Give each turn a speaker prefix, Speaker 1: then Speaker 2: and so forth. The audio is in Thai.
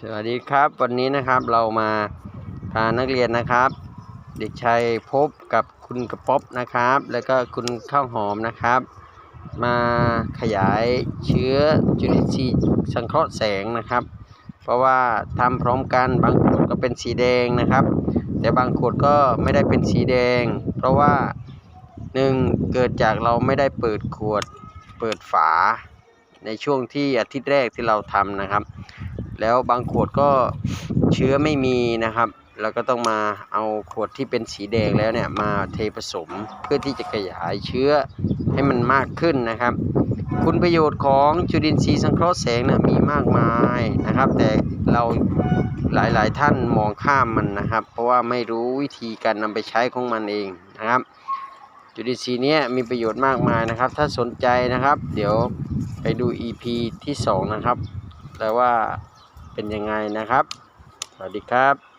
Speaker 1: สวัสดีครับวันนี้นะครับเรามาพานักเรียนนะครับ เด็กชายพบกับคุณกระป๊อบนะครับ แล้วก็คุณข้าวหอมนะครับ มาขยายเชื้อจุลินทรีย์สังเคราะห์แสงนะครับ เพราะว่าทำพร้อมกันบางขวดก็เป็นสีแดงนะครับ แต่บางขวดก็ไม่ได้เป็นสีแดง เพราะว่าหนึ่งเกิดจากเราไม่ได้เปิดขวดเปิดฝาในช่วงที่อาทิตย์แรกที่เราทำนะครับ แล้วบางขวดก็เชื้อไม่มีนะครับเราก็ต้องมาเอาขวดที่เป็นสีแดงแล้วเนี่ยมาเทผสมเพื่อที่จะขยายเชื้อให้มันมากขึ้นนะครับ คุณประโยชน์ของจุลินทรีย์สังเคราะห์แสงนะมีมากมายนะครับ แต่เราหลายๆท่านมองข้ามมันนะครับ เพราะว่าไม่รู้วิธีการนำไปใช้ของมันเองนะครับ จุลินทรีย์เนี้ยมีประโยชน์มากมายนะครับ ถ้าสนใจนะครับ เดี๋ยวไปดู EP ที่ 2 นะครับแล้วว่า เป็นยังไงนะครับ สวัสดีครับ